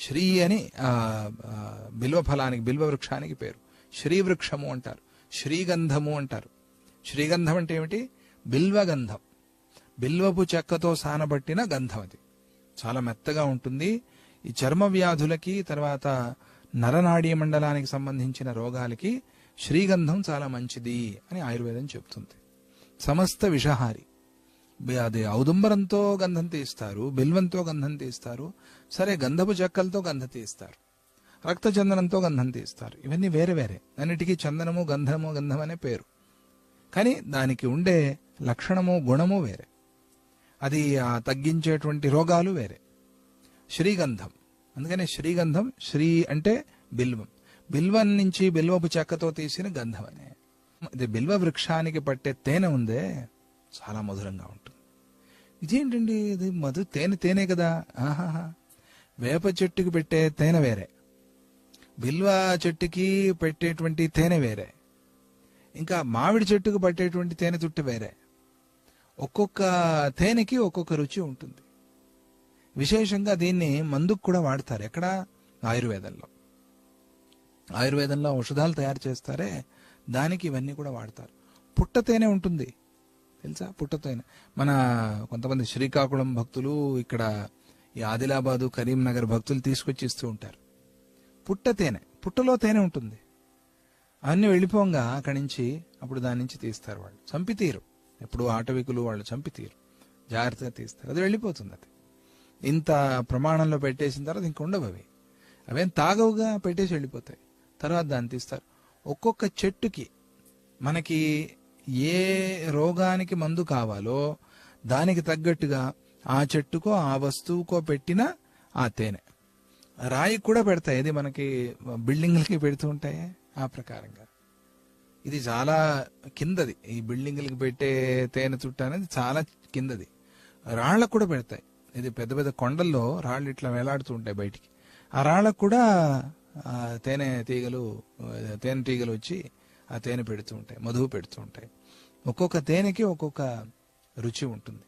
శ్రీ అని బిల్వ ఫలానికి బిల్వ వృక్షానికి పేరు. శ్రీవృక్షము అంటారు. శ్రీగంధము అంటారు. శ్రీగంధం అంటే ఏమిటి? బిల్వగంధం బిల్వపు చెక్కతో సానబట్టిన గంధం అది. చాలా మెత్తగా ఉంటుంది. ఈ చర్మ వ్యాధులకి తర్వాత నరనాడీ మండలానికి సంబంధించిన రోగాలకి శ్రీగంధం చాలా మంచిది అని ఆయుర్వేదం చెప్తుంది సమస్త విషహారి. అదే ఔదుంబరంతో గంధం తీస్తారు బిల్వంతో గంధం తీస్తారు సరే గంధపు చెక్కలతో గంధం తీస్తారు రక్తచందనంతో గంధం తీస్తారు ఇవన్నీ వేరే వేరే. అన్నిటికీ చందనము గంధము గంధం అనే పేరు. కానీ దానికి ఉండే లక్షణము గుణము వేరే. అది ఆ తగ్గించేటువంటి రోగాలు వేరే. శ్రీగంధం. అందుకనే శ్రీగంధం శ్రీ అంటే బిల్వం. బిల్వం నుంచి బిల్వపు చెక్కతో తీసిన గంధం అనే. ఇది బిల్వ వృక్షానికి పట్టే తేనె ఉందే. చాలా మధురంగా ఉంటుంది. ఇదేంటండి ఇది? మధు తేనె తేనే కదా. ఆహాహా. వేప చెట్టుకి పెట్టే తేనె వేరే. బిల్వ చెట్టుకి పెట్టేటువంటి తేనె వేరే. ఇంకా మామిడి చెట్టుకు పట్టేటువంటి తేనె తుట్టు వేరే. ఒక్కొక్క తేనెకి ఒక్కొక్క రుచి ఉంటుంది. విశేషంగా దీన్ని మందుకు కూడా వాడతారు. ఎక్కడ? ఆయుర్వేదంలో. ఆయుర్వేదంలో ఔషధాలు తయారు చేస్తారే దానికి ఇవన్నీ కూడా వాడతారు. పుట్ట తేనె ఉంటుంది. తెలుసా? పుట్ట తేనె మన కొంతమంది శ్రీకాకుళం భక్తులు ఇక్కడ ఈ ఆదిలాబాదు కరీంనగర్ భక్తులు తీసుకొచ్చి ఇస్తూ ఉంటారు. పుట్ట తేనె పుట్టలో తేనె ఉంటుంది. అన్ని వెళ్ళిపోగా అక్కడి నుంచి అప్పుడు దాని నుంచి తీస్తారు వాళ్ళు. చంపితీరు. ఎప్పుడు ఆటవికులు వాళ్ళు చంపితీరు. జాగ్రత్తగా తీస్తారు. అది వెళ్ళిపోతుంది అది. ఇంత ప్రమాణంలో పెట్టేసిన తర్వాత ఇంక ఉండవు అవి. అవేం తాగవుగా పెట్టేసి వెళ్ళిపోతాయి. తర్వాత దాన్ని తీస్తారు. ఒక్కొక్క చెట్టుకి మనకి ఏ రోగానికి మందు కావాలో దానికి తగ్గట్టుగా ఆ చెట్టుకో ఆ వస్తువుకో పెట్టిన ఆ తేనె. రాయి కూడా పెడతాయి. ఇది మనకి బిల్డింగ్లకి పెడుతూ ఉంటాయి ఆ ప్రకారంగా. ఇది చాలా కిందది. ఈ బిల్డింగ్లకి పెట్టే తేనె చుట్ట అనేది చాలా కిందది. రాళ్ళకు కూడా పెడతాయి. ఇది పెద్ద పెద్ద కొండల్లో రాళ్ళు ఇట్లా వేలాడుతూ ఉంటాయి బయటికి. ఆ రాళ్ళకు కూడా తేనె తీగలు తేనెటీగలు తేనె తీగలు వచ్చి ఆ తేనె పెడుతూ ఉంటాయి మధువు పెడుతూ ఉంటాయి. ఒక్కొక్క తేనెకి ఒక్కొక్క రుచి ఉంటుంది.